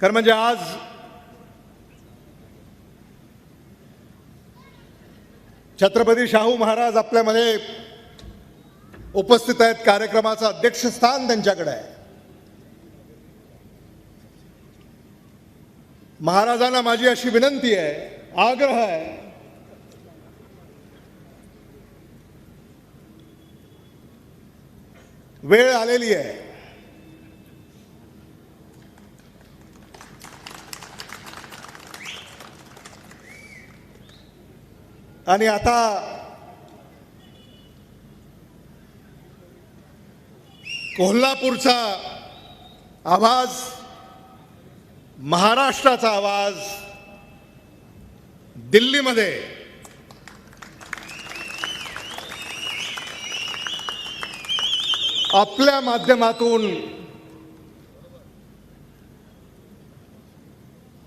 खरं म्हणजे आज छत्रपती शाहू महाराज आपल्यामध्ये उपस्थित आहेत कार्यक्रमाचं अध्यक्षस्थान त्यांच्याकडे आहे. महाराजांना माझी अशी विनंती आहे आग्रह आहे वेळ आलेली आहे. आणि आता कोल्हापूरचा आवाज महाराष्ट्राचा आवाज दिल्लीमध्ये. आपल्या माध्यमातून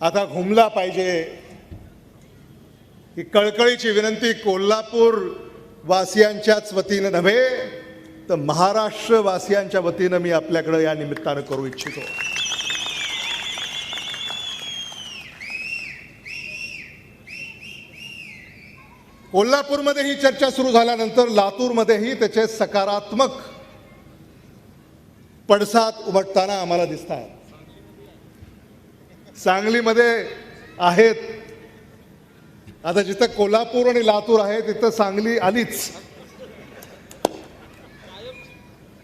आता घुमला पाहिजे. ही कळकळीची विनंती कोल्हापूर वासियांच्याच वतीनं नव्हे तर महाराष्ट्र वासियांच्या वतीनं मी आपल्याकडे या निमित्तानं करू इच्छितो. कोल्हापूरमध्ये ही चर्चा सुरू झाल्यानंतर लातूरमध्येही त्याचे सकारात्मक पडसाद उमटताना आम्हाला दिसत आहेत सांगलीमध्ये आहेत आता जिथं कोल्हापूर आणि लातूर आहे तिथं सांगली आलीच.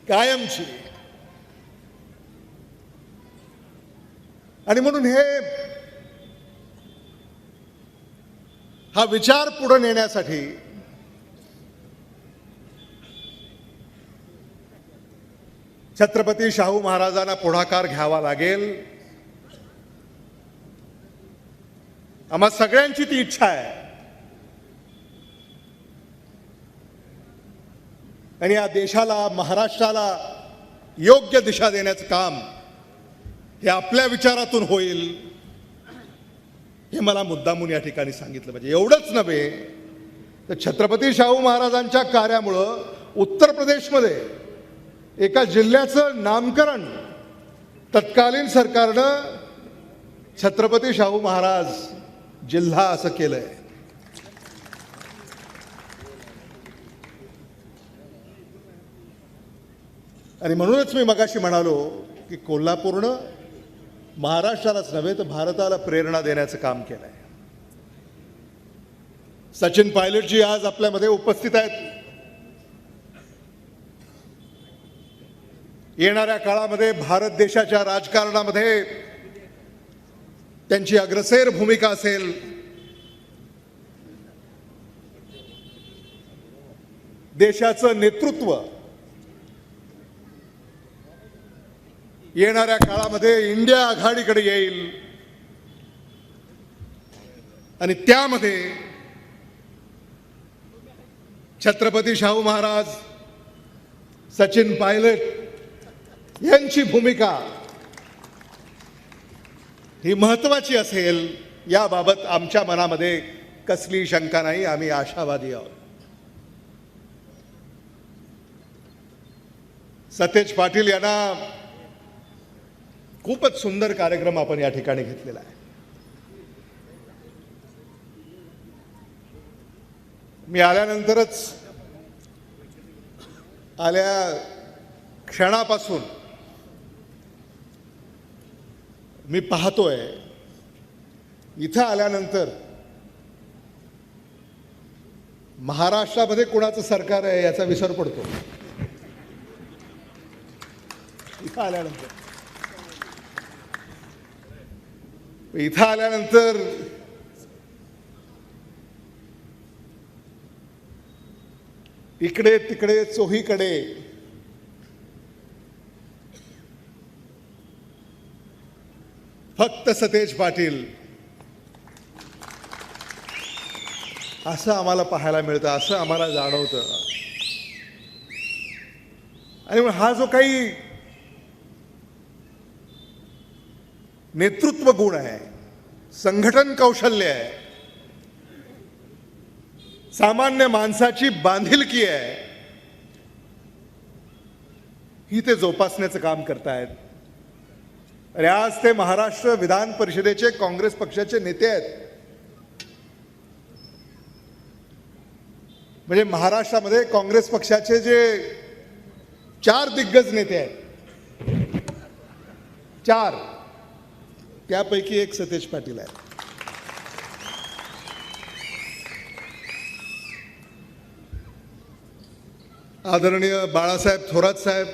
कायमची. आणि म्हणून हे हा विचार पुढे नेण्यासाठी छत्रपती शाहू महाराजांना पुढाकार घ्यावा लागेल. आम्हा सगळ्यांची ती इच्छा आहे. आणि या देशाला महाराष्ट्राला योग्य दिशा देण्याचं काम हे आपल्या विचारातून होईल हे मला मुद्दामून या ठिकाणी सांगितलं पाहिजे. एवढंच नव्हे तर छत्रपती शाहू महाराजांच्या कार्यामुळं उत्तर प्रदेशमध्ये एका जिल्ह्याचं नामकरण तत्कालीन सरकारनं छत्रपती शाहू महाराज जिल्हा असं केलंय. आणि म्हणूनच मी मगाशी म्हणालो की कोल्हापूरनं महाराष्ट्रालाच नव्हे तर भारताला प्रेरणा देण्याचं काम केलंय. सचिन पायलटजी आज आपल्यामध्ये उपस्थित आहेत. येणाऱ्या काळामध्ये भारत देशाच्या राजकारणामध्ये त्यांची अग्रसेर भूमिका असेल. देशाचं नेतृत्व येणाऱ्या काळामध्ये इंडिया आघाडीकडे येईल. आणि त्यामध्ये छत्रपती शाहू महाराज सचिन पायलट यांची भूमिका ही महत्त्वाची असेल याबाबत आमच्या मनामध्ये कसली शंका नाही आम्ही आशावादी आहोत. सतेज पाटील यांना खूपच सुंदर कार्यक्रम आपण या ठिकाणी घेतलेला आहे. मी आल्यानंतरच आल्या क्षणापासून मी पाहतोय. इथं आल्यानंतर महाराष्ट्रामध्ये कोणाचं सरकार आहे याचा विसर पडतो. इथं आल्यानंतर. इथं आल्यानंतर इकडे तिकडे चोहीकडे फक्त सतेज पाटील. असं आम्हाला पाहायला मिळतं असं आम्हाला जाणवतं. आणि हा जो काही नेतृत्व गुण आहे संघटन कौशल्य आहे सामान्य माणसाची बांधिलकी आहे ही ते जोपासण्याचं काम करतायत. रियाज आज ते महाराष्ट्र विधान परिषदेचे काँग्रेस पक्षाचे नेते आहेत. म्हणजे महाराष्ट्रामध्ये काँग्रेस पक्षाचे जे चार दिग्गज नेते आहेत. चार. त्यापैकी एक सतेज पाटील आहे आदरणीय बाळासाहेब थोरात साहेब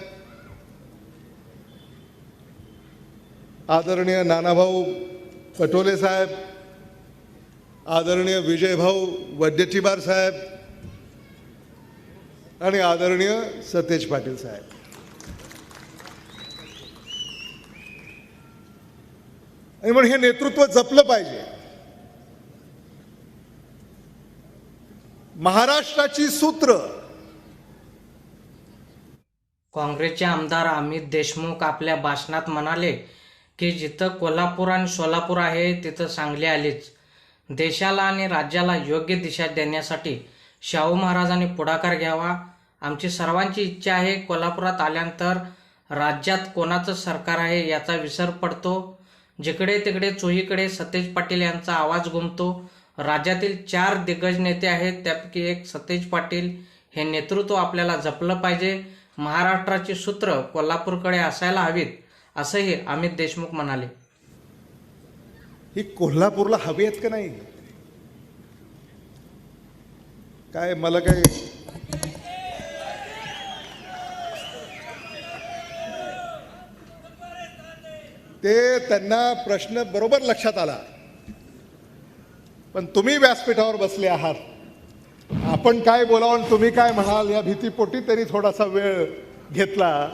आदरणीय नानाभाऊ पटोले साहेब आदरणीय विजयभाऊ वड्डेटीबार साहेब आणि आदरणीय सतेज पाटील साहेब. आणि म्हणून हे नेतृत्व जपलं पाहिजे. महाराष्ट्राची सूत्र. काँग्रेसचे आमदार अमित देशमुख आपल्या भाषणात म्हणाले की जिथं कोल्हापूर आणि सोलापूर आहे तिथं सांगली आलीच. देशाला आणि राज्याला योग्य दिशा देण्यासाठी शाहू महाराजांनी पुढाकार घ्यावा. आमची सर्वांची इच्छा आहे कोल्हापुरात आल्यानंतर राज्यात कोणाचं सरकार आहे याचा विसर पडतो. जिकडे तिकडे चोहीकडे सतेज पाटील यांचा आवाज घुमतो. राज्यातील चार दिग्गज नेते आहेत त्यापैकी एक सतेज पाटील. हे नेतृत्व आपल्याला जपलं पाहिजे. महाराष्ट्राची सूत्र कोल्हापूरकडे असायला हवीत. असंही अमित देशमुख म्हणाले. ही कोल्हापूरला हवी आहेत का नाही? काय मला काय? ते त्यांना प्रश्न बरोबर लक्षात आला. पण तुम्ही व्यासपीठावर बसले आहात. आपण काय बोलावून तुम्ही काय म्हणाल या भीतीपोटी तरी थोडासा वेळ घेतला.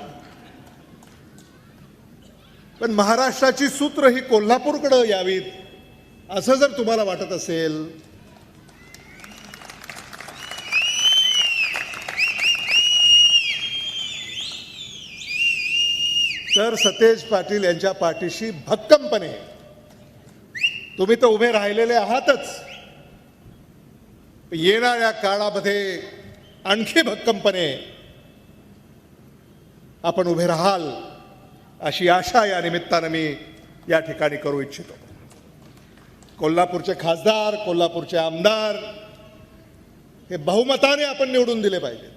पण महाराष्ट्राची सूत्र ही कोल्हापूरकडं यावीत असं जर तुम्हाला वाटत असेल. तर सतेज पाटील यांच्या पाठीशी भक्कमपणे तुम्ही तर उभे राहिलेले आहातच. येणाऱ्या काळामध्ये आणखी भक्कमपणे आपण उभे राहाल. अशी आशा या निमित्तानं मी या ठिकाणी करू इच्छितो. कोल्हापूरचे खासदार कोल्हापूरचे आमदार हे बहुमताने आपण निवडून दिले पाहिजेत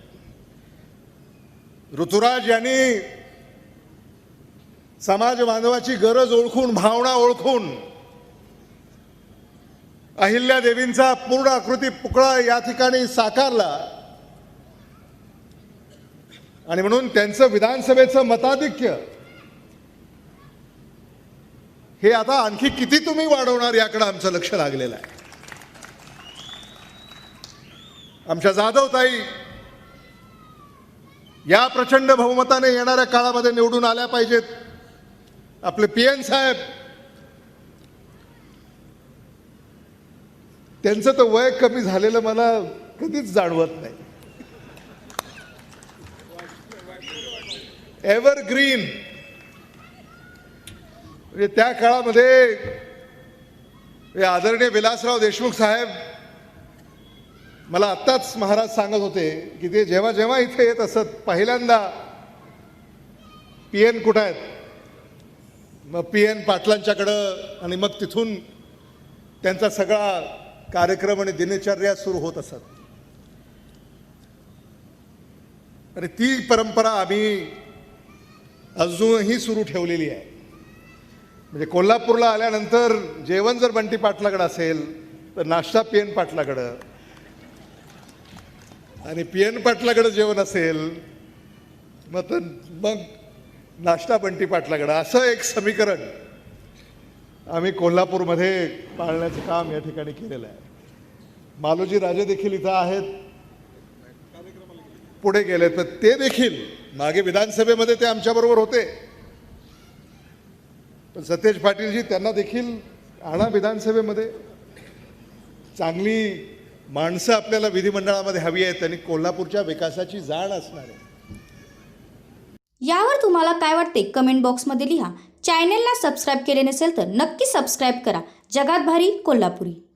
ऋतुराज यांनी समाज बांधवाची गरज ओळखून भावना ओळखून अहिल्या देवींचा पूर्ण आकृती पुकळा या ठिकाणी साकारला. आणि म्हणून त्यांचं विधानसभेचं मताधिक्य हे आता आणखी किती तुम्ही वाढवणार याकडे आमचं लक्ष लागलेलं आहे. आमच्या जाधवताई या प्रचंड बहुमताने येणाऱ्या काळामध्ये निवडून आल्या पाहिजेत. आपले पी एन साहेब त्यांचं तर वय कमी झालेलं मला कधीच जाणवत नाही. एव्हरग्रीन म्हणजे त्या काळामध्ये हे आदरणीय विलासराव देशमुख साहेब मला आत्ताच महाराज सांगत होते की ते जेव्हा जेव्हा इथे येत असत पहिल्यांदा पी एन कुठं आहेत? मग पी एन पाटलांच्याकडं आणि मग तिथून त्यांचा सगळा कार्यक्रम आणि दिनचर्या सुरू होत असत. आणि ती परंपरा आम्ही अजूनही सुरू ठेवलेली आहे. म्हणजे कोल्हापूरला आल्यानंतर जेवण जर बंटी पाटलाकडं असेल तर नाश्ता पी एन पाटलाकडं. आणि पी एन पाटलाकडं जेवण असेल मग तर मग नाश्ता बंटी पाटलाकडं. असं एक समीकरण आम्ही कोल्हापूरमध्ये पाळण्याचं काम या ठिकाणी केलेलं आहे. मालोजी राजे देखील इथं आहेत. पुढे गेले तर ते देखील मागे विधानसभेमध्ये ते आमच्याबरोबर होते. पण सतेज पाटीलजी त्यांना देखील आणा विधानसभेमध्ये. चांगली माणसं आपल्याला विधिमंडळामध्ये हवी आहेत आणि कोल्हापूरच्या विकासाची जाण असणार आहे. यावर तुम्हाला काय वाटते? कमेंट बॉक्समध्ये लिहा. चॅनेलला सबस्क्राईब केले नसेल तर नक्की सबस्क्राईब करा. जगात भारी कोल्हापुरी.